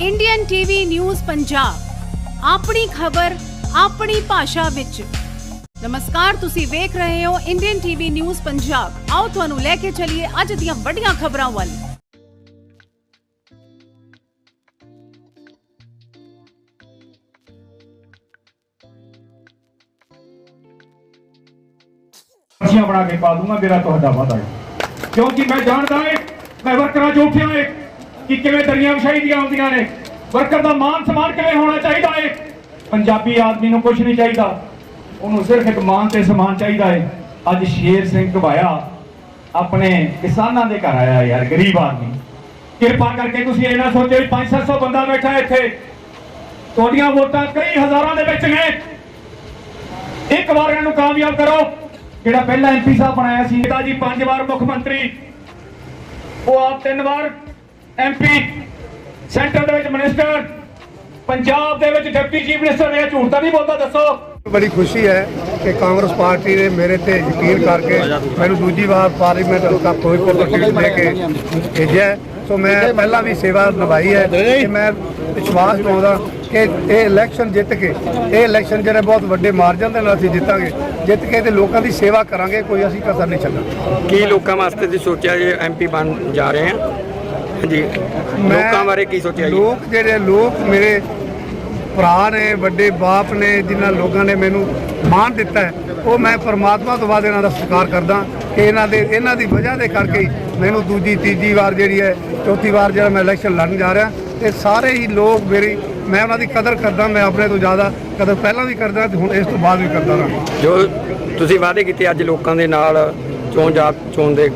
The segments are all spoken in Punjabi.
ਇੰਡੀਅਨ ਟੀਵੀ ਨਿਊਜ਼ ਪੰਜਾਬ ਆਪਣੀ ਖਬਰ, ਆਪਣੀ ਭਾਸ਼ਾ ਵਿੱਚ। ਨਮਸਕਾਰ, ਤੁਸੀਂ ਵੇਖ ਰਹੇ ਹੋ ਇੰਡੀਅਨ ਟੀਵੀ ਨਿਊਜ਼ ਪੰਜਾਬ ਆਓ ਤੁਹਾਨੂੰ ਲੈ ਕੇ ਚੱਲੀਏ ਅੱਜ ਦੀਆਂ ਵੱਡੀਆਂ ਖਬਰਾਂ ਵੱਲ। ਬਣਾ ਕੇ ਪਾ ਦੂੰਗਾ, ਮੇਰਾ ਤੁਹਾਡਾ ਵਾਅਦਾ ਹੈ। ਕਿਉਂਕਿ ਮੈਂ ਜਾਣਦਾ ਹਾਂ, ਮੈਂ ਵਰਕਰਾਂ ਜੋ ਉੱਠਿਆ ਹਾਂ। ਕਿ ਕਿਵੇਂ ਦਰੀਆਂ ਵਿਛਾਈ ਦੀਆਂ ਹੁੰਦੀਆਂ ਨੇ? ਵਰਕਰ ਦਾ ਮਾਨ ਸਨਮਾਨ ਕਿਵੇਂ ਹੋਣਾ ਚਾਹੀਦਾ ਹੈ ਪੰਜਾਬੀ ਆਦਮੀ ਨੂੰ ਕੁਝ ਨਹੀਂ ਚਾਹੀਦਾ। ਉਹਨੂੰ ਸਿਰਫ ਇੱਕ ਮਾਨ ਤੇ ਸਨਮਾਨ ਚਾਹੀਦਾ ਹੈ ਅੱਜ ਸ਼ੇਰ ਸਿੰਘ ਘਵਾਇਆ ਆਪਣੇ ਕਿਸਾਨਾਂ ਦੇ ਘਰ ਆਇਆ ਯਾਰ, ਗਰੀਬ ਆਦਮੀ। ਕਿਰਪਾ ਕਰਕੇ ਤੁਸੀਂ ਇਹ ਸੋਚੋ ਵੀ 500 ਬੰਦਾ ਬੈਠਾ ਇੱਥੇ। ਤੁਹਾਡੀਆਂ ਵੋਟਾਂ ਕਈ ਹਜ਼ਾਰਾਂ ਦੇ ਵਿੱਚ ਨੇ। ਇੱਕ ਵਾਰ ਇਹਨਾਂ ਨੂੰ ਕਾਮਯਾਬ ਕਰੋ। ਜਿਹੜਾ ਪਹਿਲਾ ਐਮਪੀ ਸਾਹਿਬ ਬਣਾਇਆ ਸੀ ਇਹਦਾ ਜੀ, ਪੰਜ ਵਾਰ ਮੁੱਖ ਮੰਤਰੀ। ਉਹ ਆਪ ਤਿੰਨ ਵਾਰ ਐਮਪੀ ਸੈਂਟਰ ਦੇ ਵਿੱਚ ਮਿਨਿਸਟਰ ਪੰਜਾਬ ਦੇ ਵਿੱਚ ਡਿਪਟੀ ਚੀਫ ਮਿਨਿਸਟਰ ਰਿਹਾ ਝੂਠ ਤਾਂ ਨਹੀਂ ਬੋਲਦਾ ਦੱਸੋ। ਬੜੀ ਖੁਸ਼ੀ ਹੈ ਕਿ ਕਾਂਗਰਸ ਪਾਰਟੀ ਨੇ ਮੇਰੇ ਤੇ ਯਕੀਨ ਕਰਕੇ ਮੈਨੂੰ ਦੂਜੀ ਵਾਰ ਪਾਰਲੀਮੈਂਟ ਹਲਕਾ ਫਿਰੋਜ਼ਪੁਰ ਦਾ ਟਿਕਟ ਦੇ ਕੇ ਭੇਜਿਆ ਹੈ। ਸੋ ਮੈਂ ਪਹਿਲਾਂ ਵੀ ਸੇਵਾ ਨਿਭਾਈ ਹੈ ਕਿ ਮੈਂ ਵਿਸ਼ਵਾਸ ਪਾਉਂਦਾ ਕਿ ਇਹ ਇਲੈਕਸ਼ਨ ਜਿੱਤ ਕੇ ਇਹ ਇਲੈਕਸ਼ਨ ਜਿਹੜੇ ਬਹੁਤ ਵੱਡੇ ਮਾਰਜਨ ਦੇ ਨਾਲ ਅਸੀਂ ਜਿੱਤਾਂਗੇ ਜਿੱਤ ਕੇ ਤੇ ਲੋਕਾਂ ਦੀ ਸੇਵਾ ਕਰਾਂਗੇ ਕੋਈ ਅਸੀਂ ਕਸਰ ਨਹੀਂ ਛੱਡਾਂਗੇ ਕੀ ਲੋਕਾਂ ਵਾਸਤੇ ਤੁਸੀਂ ਸੋਚਿਆ ਜੇ ਐਮਪੀ ਬਣ ਜਾ ਰਹੇ ਆ? ਹਾਂਜੀ। ਮੈਂ- ਲੋਕਾਂ ਬਾਰੇ ਕੀ ਸੋਚਿਆ ਜੀ? ਲੋਕ ਜਿਹੜੇ ਲੋਕ ਮੇਰੇ ਭਰਾ ਨੇ ਵੱਡੇ ਬਾਪ ਨੇ ਜਿਨ੍ਹਾਂ ਲੋਕਾਂ ਨੇ ਮੈਨੂੰ ਮਾਣ ਦਿੱਤਾ ਹੈ ਉਹ ਮੈਂ ਪਰਮਾਤਮਾ ਤੋਂ ਬਾਅਦ ਇਹਨਾਂ ਦਾ ਸਤਿਕਾਰ ਕਰਦਾ ਕਿ ਇਹਨਾਂ ਦੇ ਇਹਨਾਂ ਦੀ ਵਜ੍ਹਾ ਦੇ ਕਰਕੇ ਹੀ ਮੈਨੂੰ ਦੂਜੀ ਤੀਜੀ ਵਾਰ ਜਿਹੜੀ ਹੈ ਚੌਥੀ ਵਾਰ ਜਿਹੜਾ ਮੈਂ ਇਲੈਕਸ਼ਨ ਲੜਨ ਜਾ ਰਿਹਾ। ਤੇ ਸਾਰੇ ਹੀ ਲੋਕ ਮੇਰੀ ਮੈਂ ਉਹਨਾਂ ਦੀ ਕਦਰ ਕਰਦਾ ਮੈਂ ਆਪਣੇ ਤੋਂ ਜ਼ਿਆਦਾ ਕਦਰ ਪਹਿਲਾਂ ਵੀ ਕਰਦਾ ਤੇ ਹੁਣ ਇਸ ਤੋਂ ਬਾਅਦ ਵੀ ਕਰਦਾ ਰਹਾਂ। ਜੋ ਤੁਸੀਂ ਵਾਅਦੇ ਕੀਤੇ ਅੱਜ ਲੋਕਾਂ ਦੇ ਨਾਲ ਚੋਣ ਜਾਤ ਚੋਣ ਦੇ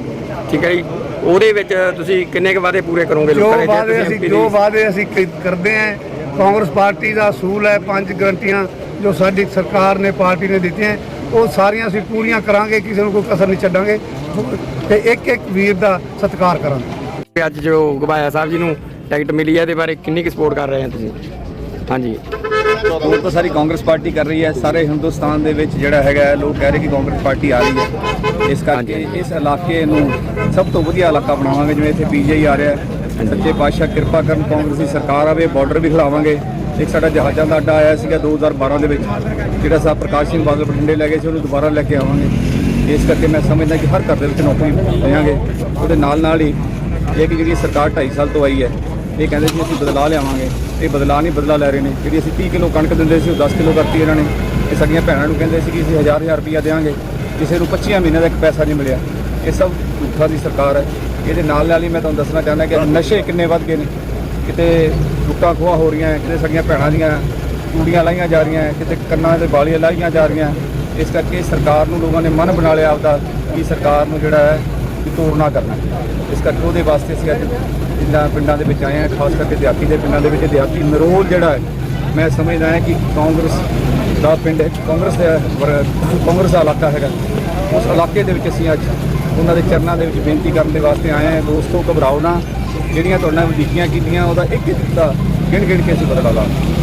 ਠੀਕ ਹੈ ਜੀ? ਉਹਦੇ ਵਿੱਚ ਤੁਸੀਂ ਕਿੰਨੇ ਕੁ ਵਾਅਦੇ ਪੂਰੇ ਕਰੋਗੇ ਜੋ ਲੋਕਾਂ ਦੇ ਜੇ ਵਾਅਦੇ ਤੁਸੀਂ ਅਸੀਂ MP ਜੋ ਦੀ- ਵਾਅਦੇ ਅਸੀਂ ਕ- ਕਰਦੇ ਆਂ ਕਾਂਗਰਸ ਪਾਰਟੀ ਦਾ ਅਸੂਲ ਹੈ ਪੰਜ ਗਰੰਟੀਆਂ ਜੋ ਸਾਡੀ ਸਰਕਾਰ ਨੇ ਪਾਰਟੀ ਨੇ ਦਿੱਤੀਆਂ ਉਹ ਸਾਰੀਆਂ ਅਸੀਂ ਪੂਰੀਆਂ ਕਰਾਂਗੇ ਕਿਸੇ ਨੂੰ ਕੋਈ ਕਸਰ ਨਹੀਂ ਛੱਡਾਂਗੇ। ਤੇ ਇੱਕ ਇੱਕ ਵੀਰ ਦਾ ਸਤਿਕਾਰ ਕਰਾਂਗੇ। ਅੱਜ ਜੋ ਗਵਾਇਆ ਸਾਹਿਬ ਜੀ ਨੂੰ ਟਿਕਟ ਮਿਲੀ ਹੈ ਇਹਦੇ ਬਾਰੇ ਕਿੰਨੀ ਕੁ ਸਪੋਰਟ ਕਰ ਰਹੇ ਆ ਤੁਸੀਂ? ਹਾਂਜੀ। ਹੁਣ ਤਾਂ ਸਾਰੀ ਕਾਂਗਰਸ ਪਾਰਟੀ ਕਰ ਰਹੀ ਹੈ। ਸਾਰੇ ਹਿੰਦੁਸਤਾਨ ਦੇ ਵਿੱਚ ਜਿਹੜਾ ਹੈਗਾ ਲੋਕ ਕਹਿ ਰਹੇ ਕਿ ਕਾਂਗਰਸ ਪਾਰਟੀ ਆ ਰਹੀ ਹੈ। ਇਸ ਕਰਕੇ ਇਸ ਇਲਾਕੇ ਨੂੰ ਸਭ ਤੋਂ ਵਧੀਆ ਇਲਾਕਾ ਬਣਾਵਾਂਗੇ ਜਿਵੇਂ ਇੱਥੇ ਪੀਜੀਆਈ ਆ ਰਿਹਾ ਹੈ। ਸੱਚੇ ਪਾਤਸ਼ਾਹ ਕਿਰਪਾ ਕਰਨ ਕਾਂਗਰਸ ਦੀ ਸਰਕਾਰ ਆਵੇ ਬਾਰਡਰ ਵੀ ਖਿਲਾਵਾਂਗੇ ਇੱਕ ਸਾਡਾ ਜਹਾਜ਼ਾਂ ਦਾ ਅੱਡਾ ਆਇਆ ਸੀਗਾ 2012 ਦੇ ਵਿੱਚ। ਜਿਹੜਾ ਸਾਹਿਬ ਪ੍ਰਕਾਸ਼ ਸਿੰਘ ਬਾਦਲ ਬਠਿੰਡੇ ਲੈ ਗਏ ਸੀ ਉਹਨੂੰ ਦੁਬਾਰਾ ਲੈ ਕੇ ਆਵਾਂਗੇ। ਇਸ ਕਰਕੇ ਮੈਂ ਸਮਝਦਾ ਕਿ ਹਰ ਘਰ ਦੇ ਵਿੱਚ ਨੌਕਰੀ ਦੇਵਾਂਗੇ। ਉਹਦੇ ਨਾਲ ਨਾਲ ਹੀ ਇਹ ਕਿ ਜਿਹੜੀ ਸਰਕਾਰ 2.5 ਸਾਲ ਤੋਂ ਆਈ ਹੈ ਇਹ ਕਹਿੰਦੇ ਸੀ ਅਸੀਂ ਬਦਲਾਅ ਲਿਆਵਾਂਗੇ। ਇਹ ਬਦਲਾਅ ਨਹੀਂ ਬਦਲਾ ਲੈ ਰਹੇ ਨੇ। ਜਿਹੜੀ ਅਸੀਂ 30 ਕਿਲੋ ਕਣਕ ਦਿੰਦੇ ਸੀ, ਉਹ 10 ਕਿਲੋ ਕਰਤੀ ਇਹਨਾਂ ਨੇ। ਇਹ ਸਾਡੀਆਂ ਭੈਣਾਂ ਨੂੰ ਕਹਿੰਦੇ ਸੀ ਕਿ ਅਸੀਂ ਹਜ਼ਾਰ ਹਜ਼ਾਰ ਰੁਪਈਆ ਦੇਵਾਂਗੇ ਕਿਸੇ ਨੂੰ 25 ਮਹੀਨੇ ਦਾ ਇੱਕ ਪੈਸਾ ਨਹੀਂ ਮਿਲਿਆ। ਇਹ ਸਭ ਝੂਠਾਂ ਦੀ ਸਰਕਾਰ ਹੈ। ਇਹਦੇ ਨਾਲ ਨਾਲ ਹੀ ਮੈਂ ਤੁਹਾਨੂੰ ਦੱਸਣਾ ਚਾਹੁੰਦਾ ਕਿ ਨਸ਼ੇ ਕਿੰਨੇ ਵੱਧ ਗਏ ਨੇ। ਕਿਤੇ ਲੁੱਟਾਂ ਖੋਹਾਂ ਹੋ ਰਹੀਆਂ, ਕਿਤੇ ਸਾਡੀਆਂ ਭੈਣਾਂ ਦੀਆਂ ਚੂੜੀਆਂ ਲਾਈਆਂ ਜਾ ਰਹੀਆਂ, ਕਿਤੇ ਕੰਨਾਂ ਦੇ ਵਾਲੀਆਂ ਲਾਈਆਂ ਜਾ ਰਹੀਆਂ। ਇਸ ਕਰਕੇ ਸਰਕਾਰ ਨੂੰ ਲੋਕਾਂ ਨੇ ਮਨ ਬਣਾ ਲਿਆ ਆਪਦਾ ਕਿ ਸਰਕਾਰ ਨੂੰ ਜਿਹੜਾ ਹੈ ਤੋੜਨਾ ਕਰਨਾ। ਇਸ ਕਰਕੇ ਉਹਦੇ ਵਾਸਤੇ ਅਸੀਂ ਅੱਜ ਜਿੰਨਾ ਪਿੰਡਾਂ ਦੇ ਵਿੱਚ ਆਏ ਹਾਂ, ਖਾਸ ਕਰਕੇ ਦਿਹਾਤੀ ਦੇ ਪਿੰਡਾਂ ਦੇ ਵਿੱਚ, ਦਿਹਾਤੀ ਨਰੋਲ ਜਿਹੜਾ ਹੈ, ਮੈਂ ਸਮਝਦਾ ਹਾਂ ਕਿ ਕਾਂਗਰਸ ਦਾ ਪਿੰਡ ਕਾਂਗਰਸ ਦਾ ਕਾਂਗਰਸ ਦਾ ਇਲਾਕਾ ਹੈਗਾ। ਉਸ ਇਲਾਕੇ ਦੇ ਵਿੱਚ ਅਸੀਂ ਅੱਜ ਉਹਨਾਂ ਦੇ ਚਰਨਾਂ ਦੇ ਵਿੱਚ ਬੇਨਤੀ ਕਰਨ ਦੇ ਵਾਸਤੇ ਆਏ ਹਾਂ, ਦੋਸਤੋ, ਘਬਰਾਓ ਨਾ। ਜਿਹੜੀਆਂ ਤੁਹਾਡੇ ਨਾਲ ਵਧੀਕੀਆਂ ਕੀਤੀਆਂ, ਉਹਦਾ ਇੱਕ ਇੱਕ ਦਾ ਗਿਣ ਗਿਣ ਕੇ ਅਸੀਂ ਬਦਲਾ ਲਾਂਗੇ।